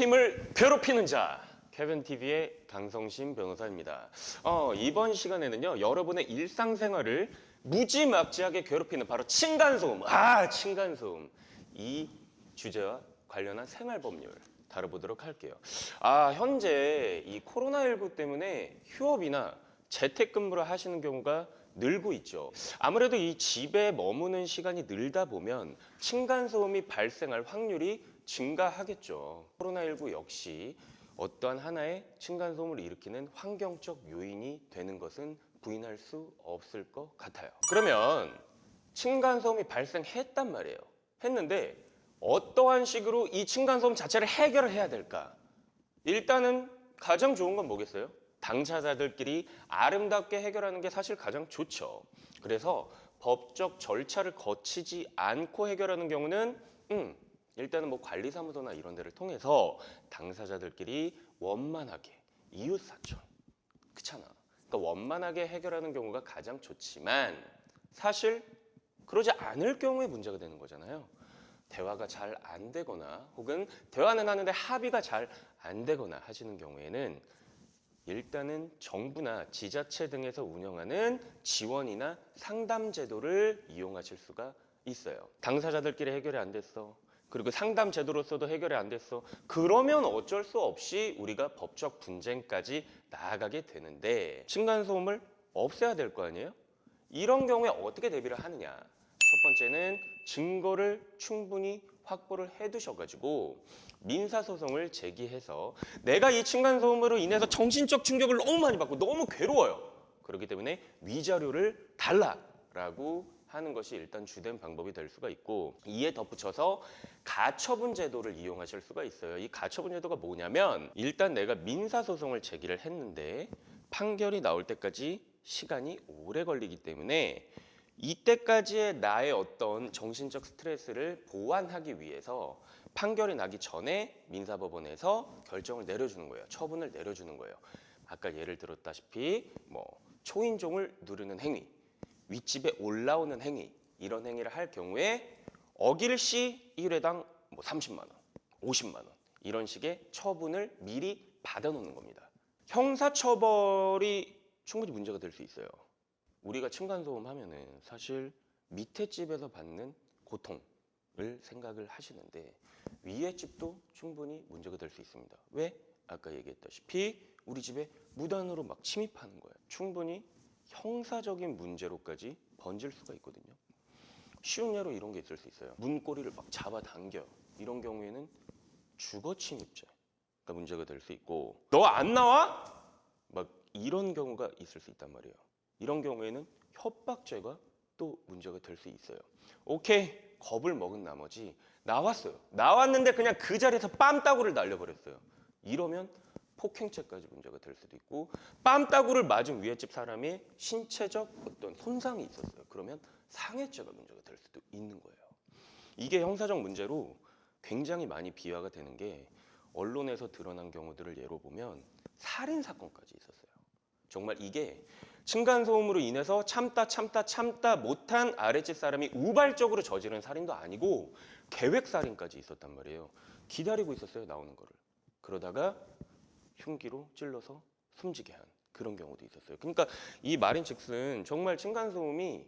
괴롭힘을 괴롭히는 자 케빈 TV의 강성신 변호사입니다. 어, 이번 시간에는요 여러분의 일상생활을 무지막지하게 괴롭히는 바로 층간소음. 아 층간소음 이 주제와 관련한 생활법률 다뤄보도록 할게요. 아 현재 이 코로나19 때문에 휴업이나 재택근무를 하시는 경우가 늘고 있죠. 아무래도 이 집에 머무는 시간이 늘다 보면 층간소음이 발생할 확률이 증가하겠죠. 코로나19 역시 어떠한 하나의 층간소음을 일으키는 환경적 요인이 되는 것은 부인할 수 없을 것 같아요. 그러면 층간소음이 발생했단 말이에요. 했는데 어떠한 식으로 이 층간소음 자체를 해결을 해야 될까? 일단은 가장 좋은 건 뭐겠어요? 당사자들끼리 아름답게 해결하는 게 사실 가장 좋죠. 그래서 법적 절차를 거치지 않고 해결하는 경우는 음, 일단은 뭐 관리사무소나 이런 데를 통해서 당사자들끼리 원만하게 이웃사촌 그렇잖아. 그러니까 원만하게 해결하는 경우가 가장 좋지만 사실 그러지 않을 경우에 문제가 되는 거잖아요. 대화가 잘 안 되거나 혹은 대화는 하는데 합의가 잘 안 되거나 하시는 경우에는 일단은 정부나 지자체 등에서 운영하는 지원이나 상담 제도를 이용하실 수가 있어요. 당사자들끼리 해결이 안 됐어. 그리고 상담 제도로서도 해결이 안 됐어. 그러면 어쩔 수 없이 우리가 법적 분쟁까지 나아가게 되는데 층간소음을 없애야 될 거 아니에요? 이런 경우에 어떻게 대비를 하느냐? 첫 번째는 증거를 충분히 확보를 해두셔가지고 민사소송을 제기해서 내가 이 층간소음으로 인해서 정신적 충격을 너무 많이 받고 너무 괴로워요. 그렇기 때문에 위자료를 달라라고 하는 것이 일단 주된 방법이 될 수가 있고 이에 덧붙여서 가처분 제도를 이용하실 수가 있어요. 이 가처분 제도가 뭐냐면 일단 내가 민사 소송을 제기를 했는데 판결이 나올 때까지 시간이 오래 걸리기 때문에 이때까지의 나의 어떤 정신적 스트레스를 보완하기 위해서 판결이 나기 전에 민사법원에서 결정을 내려주는 거예요. 처분을 내려주는 거예요. 아까 예를 들었다시피 뭐 초인종을 누르는 행위, 윗집에 올라오는 행위 이런 행위를 할 경우에 어길 시 1회당 뭐 30만 원, 50만 원 이런 식의 처분을 미리 받아 놓는 겁니다. 형사 처벌이 충분히 문제가 될 수 있어요. 우리가 층간소음 하면은 사실 밑에 집에서 받는 고통을 생각을 하시는데 위에 집도 충분히 문제가 될 수 있습니다. 왜? 아까 얘기했다시피 우리 집에 무단으로 막 침입하는 거예요. 충분히 형사적인 문제로까지 번질 수가 있거든요. 쉬운 예로 이런 게 있을 수 있어요. 문고리를 막 잡아당겨. 이런 경우에는 주거 침입죄가 문제가 될 수 있고 너 안 나와? 막 이런 경우가 있을 수 있단 말이에요. 이런 경우에는 협박죄가 또 문제가 될 수 있어요. 오케이 겁을 먹은 나머지 나왔어요. 나왔는데 그냥 그 자리에서 빰따구를 날려버렸어요. 이러면 폭행죄까지 문제가 될 수도 있고 빰따구를 맞은 위에 집 사람의 신체적 어떤 손상이 있었어요. 그러면 상해죄가 문제가 될 수도 있는 거예요. 이게 형사적 문제로 굉장히 많이 비화가 되는 게 언론에서 드러난 경우들을 예로 보면 살인 사건까지 있었어요. 정말 이게 층간소음으로 인해서 참다 참다 참다 못한 아랫집 사람이 우발적으로 저지른 살인도 아니고 계획 살인까지 있었단 말이에요. 기다리고 있었어요 나오는 거를. 그러다가 흉기로 찔러서 숨지게 한 그런 경우도 있었어요. 그러니까 이 말인 즉슨 정말 층간소음이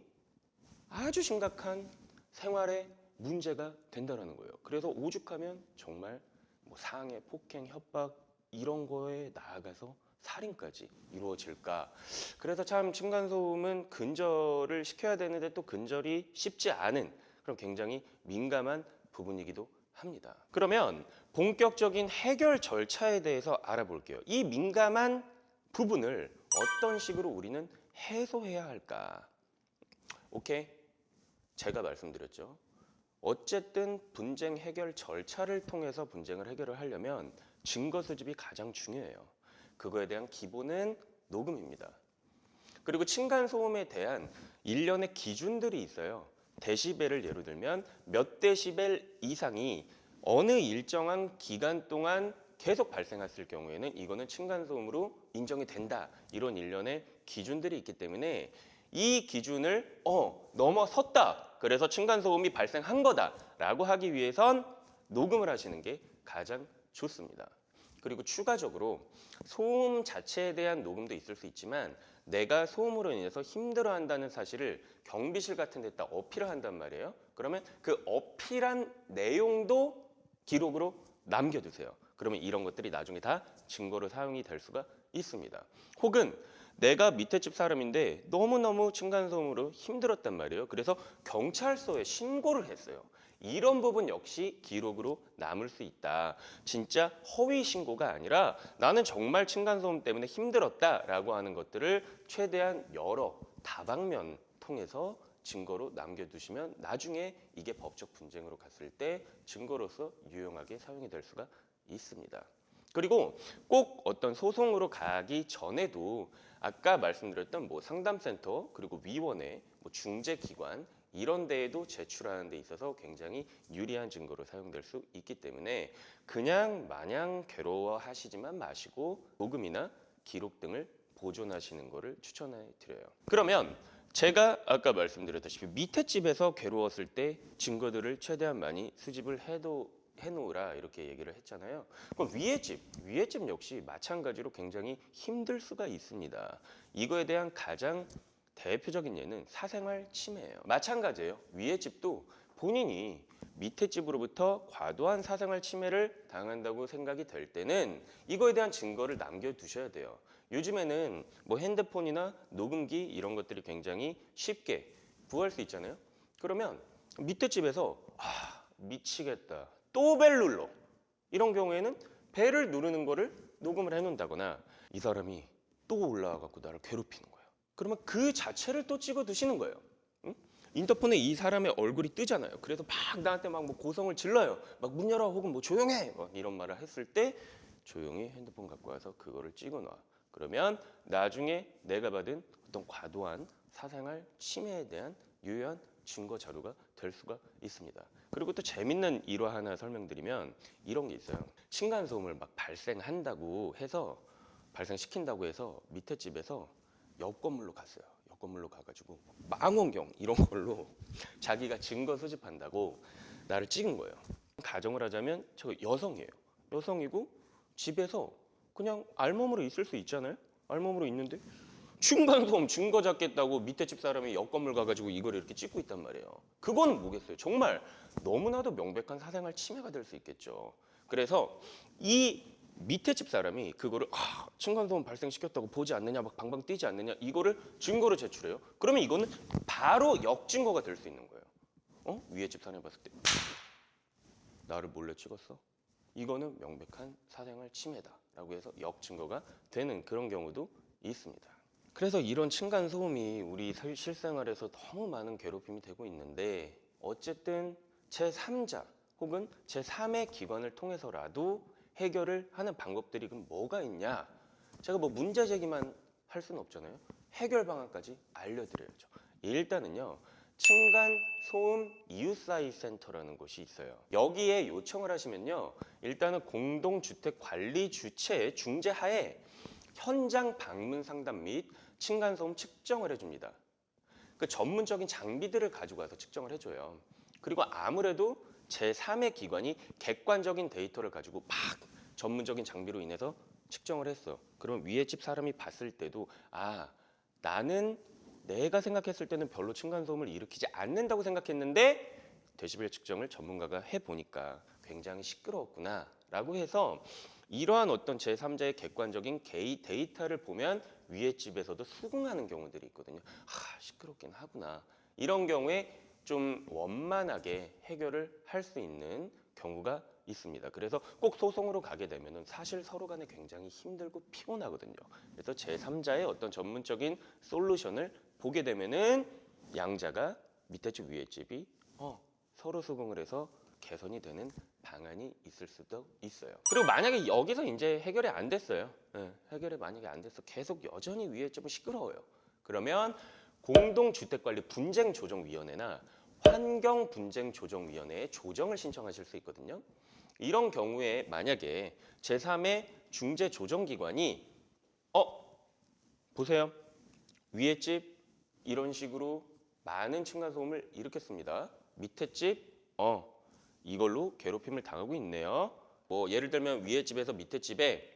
아주 심각한 생활에 문제가 된다라는 거예요. 그래서 오죽하면 정말 뭐 상해, 폭행, 협박 이런 거에 나아가서 살인까지 이루어질까? 그래서 참 층간소음은 근절을 시켜야 되는데 또 근절이 쉽지 않은 그런 굉장히 민감한 부분이기도 합니다. 그러면 본격적인 해결 절차에 대해서 알아볼게요. 이 민감한 부분을 어떤 식으로 우리는 해소해야 할까? 오케이. 제가 말씀드렸죠. 어쨌든 분쟁 해결 절차를 통해서 분쟁을 해결을 하려면 증거 수집이 가장 중요해요. 그거에 대한 기본은 녹음입니다. 그리고 층간 소음에 대한 일련의 기준들이 있어요. 데시벨을 예로 들면 몇 데시벨 이상이 어느 일정한 기간 동안 계속 발생했을 경우에는 이거는 층간 소음으로 인정이 된다. 이런 일련의 기준들이 있기 때문에 이 기준을 어 넘어섰다. 그래서 층간 소음이 발생한 거다라고 하기 위해선 녹음을 하시는 게 가장 좋습니다. 그리고 추가적으로 소음 자체에 대한 녹음도 있을 수 있지만 내가 소음으로 인해서 힘들어한다는 사실을 경비실 같은 데다 어필을 한단 말이에요. 그러면 그 어필한 내용도 기록으로 남겨두세요. 그러면 이런 것들이 나중에 다 증거로 사용이 될 수가 있습니다. 혹은 내가 밑에 집 사람인데 너무너무 층간소음으로 힘들었단 말이에요. 그래서 경찰서에 신고를 했어요. 이런 부분 역시 기록으로 남을 수 있다. 진짜 허위 신고가 아니라 나는 정말 층간소음 때문에 힘들었다라고 하는 것들을 최대한 여러 다방면 통해서 증거로 남겨두시면 나중에 이게 법적 분쟁으로 갔을 때 증거로서 유용하게 사용이 될 수가 있습니다. 그리고 꼭 어떤 소송으로 가기 전에도 아까 말씀드렸던 뭐 상담센터 그리고 위원회, 뭐 중재기관 이런 데에도 제출하는 데 있어서 굉장히 유리한 증거로 사용될 수 있기 때문에 그냥 마냥 괴로워하시지만 마시고 녹음이나 기록 등을 보존하시는 것을 추천해 드려요. 그러면 제가 아까 말씀드렸다시피 밑에 집에서 괴로웠을 때 증거들을 최대한 많이 수집을 해도 해놓으라 이렇게 얘기를 했잖아요. 그럼 위에 집, 위에 집 역시 마찬가지로 굉장히 힘들 수가 있습니다. 이거에 대한 가장 대표적인 예는 사생활 침해예요. 마찬가지예요. 위에 집도 본인이 밑에 집으로부터 과도한 사생활 침해를 당한다고 생각이 될 때는 이거에 대한 증거를 남겨두셔야 돼요. 요즘에는 뭐 핸드폰이나 녹음기 이런 것들이 굉장히 쉽게 구할 수 있잖아요. 그러면 밑에 집에서 아 미치겠다 또 벨 눌러 이런 경우에는 벨을 누르는 거를 녹음을 해놓는다거나 이 사람이 또 올라와 갖고 나를 괴롭히는. 그러면 그 자체를 또 찍어 두시는 거예요. 응? 인터폰에 이 사람의 얼굴이 뜨잖아요. 그래서 막 나한테 막 뭐 고성을 질러요. 막 문 열어 혹은 뭐 조용해 막 이런 말을 했을 때 조용히 핸드폰 갖고 와서 그거를 찍어 놔. 그러면 나중에 내가 받은 어떤 과도한 사생활 침해에 대한 유효한 증거 자료가 될 수가 있습니다. 그리고 또 재밌는 일화 하나 설명드리면 이런 게 있어요. 층간 소음을 막 발생한다고 해서 발생시킨다고 해서 밑에 집에서 옆 건물로 갔어요. 옆 건물로 가가지고 망원경 이런 걸로 자기가 증거 수집한다고 나를 찍은 거예요. 가정을 하자면 저 여성이에요. 여성이고 집에서 그냥 알몸으로 있을 수 있잖아요. 알몸으로 있는데 층간소음 증거 잡겠다고 밑에 집 사람이 옆 건물 가가지고 이걸 이렇게 찍고 있단 말이에요. 그건 뭐겠어요? 정말 너무나도 명백한 사생활 침해가 될 수 있겠죠. 그래서 이 밑에 집 사람이 그거를 아, 층간소음 발생시켰다고 보지 않느냐, 막 방방 뛰지 않느냐 이거를 증거로 제출해요. 그러면 이거는 바로 역증거가 될 수 있는 거예요. 어? 위에 집 사람이 봤을 때 나를 몰래 찍었어? 이거는 명백한 사생활 침해다라고 해서 역증거가 되는 그런 경우도 있습니다. 그래서 이런 층간 소음이 우리 실- 실생활에서 너무 많은 괴롭힘이 되고 있는데 어쨌든 제 3자 혹은 제 3의 기관을 통해서라도 해결을 하는 방법들이 그럼 뭐가 있냐? 제가 뭐 문제 제기만 할 수는 없잖아요. 해결 방안까지 알려드려야죠. 일단은요. 층간 소음 이웃사이 센터라는 곳이 있어요. 여기에 요청을 하시면요. 일단은 공동주택 관리 주체의 중재 하에 현장 방문 상담 및 층간 소음 측정을 해줍니다. 그 전문적인 장비들을 가지고 와서 측정을 해줘요. 그리고 아무래도 제3의 기관이 객관적인 데이터를 가지고 막 전문적인 장비로 인해서 측정을 했어. 그럼 위에 집 사람이 봤을 때도 아 나는 내가 생각했을 때는 별로 층간소음을 일으키지 않는다고 생각했는데 데시벨 측정을 전문가가 해 보니까 굉장히 시끄러웠구나라고 해서 이러한 어떤 제3자의 객관적인 게이 데이터를 보면 위에 집에서도 수긍하는 경우들이 있거든요. 아 시끄럽긴 하구나. 이런 경우에 좀 원만하게 해결을 할 수 있는 경우가 있습니다. 그래서 꼭 소송으로 가게 되면은 사실 서로 간에 굉장히 힘들고 피곤하거든요. 그래서 제3자의 어떤 전문적인 솔루션을 보게 되면은 양자가 밑에 집 위에 집이 어, 서로 수긍을 해서 개선이 되는 방안이 있을 수도 있어요. 그리고 만약에 여기서 이제 해결이 안 됐어요. 예, 해결이 만약에 안 돼서 계속 여전히 위에 집은 시끄러워요. 그러면 공동주택관리 분쟁조정위원회나 환경분쟁조정위원회에 조정을 신청하실 수 있거든요. 이런 경우에 만약에 제3의 중재조정기관이 어 보세요 위에 집 이런 식으로 많은 층간소음을 일으켰습니다. 밑에 집어 이걸로 괴롭힘을 당하고 있네요. 뭐 예를 들면 위에 집에서 밑에 집에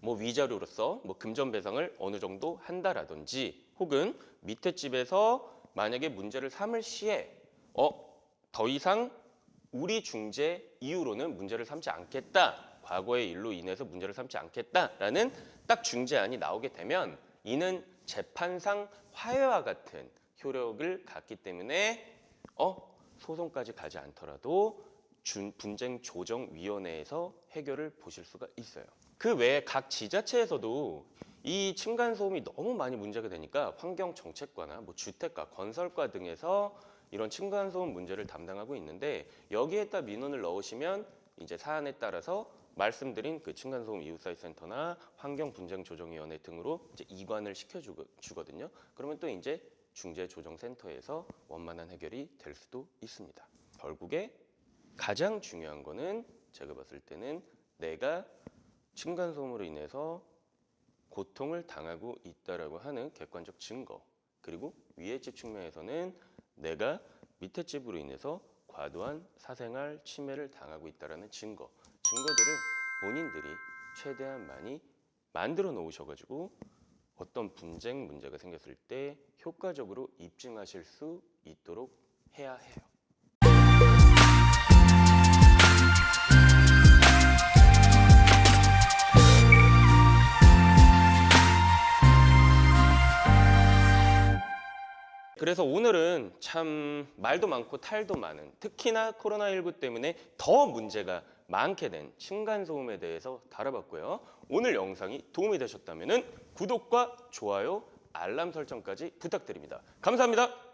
뭐 위자료로서 뭐 금전 배상을 어느 정도 한다라든지 혹은 밑에 집에서 만약에 문제를 삼을 시에 어 더 이상 우리 중재 이후로는 문제를 삼지 않겠다. 과거의 일로 인해서 문제를 삼지 않겠다라는 딱 중재안이 나오게 되면 이는 재판상 화해와 같은 효력을 갖기 때문에 어 소송까지 가지 않더라도 준 분쟁 조정 위원회에서 해결을 보실 수가 있어요. 그 외에 각 지자체에서도 이 층간 소음이 너무 많이 문제가 되니까 환경 정책과나 뭐 주택가, 건설과 등에서 이런 층간 소음 문제를 담당하고 있는데 여기에다 민원을 넣으시면 이제 사안에 따라서 말씀드린 그 층간 소음 이웃사회 센터나 환경 분쟁 조정 위원회 등으로 이제 이관을 시켜 주거든요. 그러면 또 이제 중재 조정 센터에서 원만한 해결이 될 수도 있습니다. 결국에 가장 중요한 거는 제가 봤을 때는 내가 층간 소음으로 인해서 고통을 당하고 있다라고 하는 객관적 증거 그리고 위에 집 측면에서는 내가 밑에 집으로 인해서 과도한 사생활 침해를 당하고 있다라는 증거 증거들을 본인들이 최대한 많이 만들어 놓으셔가지고 어떤 분쟁 문제가 생겼을 때 효과적으로 입증하실 수 있도록 해야 해요. 그래서 오늘은 참 말도 많고 탈도 많은 특히나 코로나19 때문에 더 문제가 많게 된 층간소음에 대해서 다뤄봤고요. 오늘 영상이 도움이 되셨다면 구독과 좋아요, 알람 설정까지 부탁드립니다. 감사합니다.